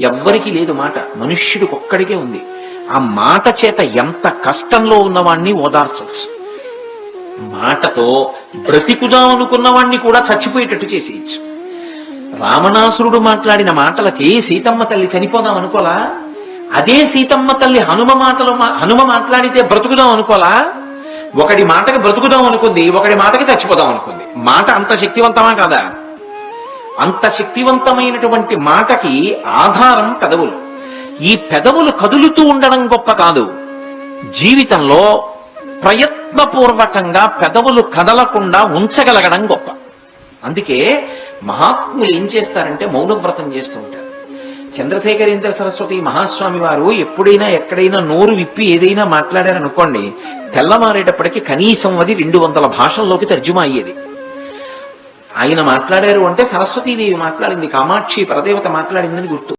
ఎవ్వరికీ లేదు మాట. మనుష్యుడికి ఒక్కడికే ఉంది. ఆ మాట చేత ఎంత కష్టంలో ఉన్నవాణ్ణి ఓదార్చవచ్చు. మాటతో బ్రతికుదాం అనుకున్నవాణ్ణి కూడా చచ్చిపోయేటట్టు చేసేయచ్చు. రావణాసురుడు మాట్లాడిన మాటలకి సీతమ్మ తల్లి చనిపోదాం అనుకోలా? అదే సీతమ్మ తల్లి హనుమ మాటలు మా- హనుమ మాట్లాడితే బ్రతుకుదాం అనుకోలా? ఒకడి మాటకి బ్రతుకుదాం అనుకుంది ఒకడి మాటకి చచ్చిపోదాం అనుకుంది. మాట అంత శక్తివంతమా కాదా? అంత శక్తివంతమైనటువంటి మాటకి ఆధారం పెదవులు. ఈ పెదవులు కదులుతూ ఉండడం గొప్ప కాదు. జీవితంలో ప్రయత్నపూర్వకంగా పెదవులు కదలకుండా ఉంచగలగడం గొప్ప. అందుకే మహాత్ములు ఏం చేస్తారంటే మౌనవ్రతం చేస్తూ ఉంటారు. చంద్రశేఖరేంద్ర సరస్వతి మహాస్వామి వారు ఎప్పుడైనా ఎక్కడైనా నోరు విప్పి ఏదైనా మాట్లాడారనుకోండి తెల్లమారేటప్పటికి కనీసం అది రెండు వందల భాషల్లోకి తర్జుమా అయ్యేది. ఆయన మాట్లాడారు అంటే సరస్వతీదేవి మాట్లాడింది కామాక్షి పరదేవత మాట్లాడిందని గుర్తు.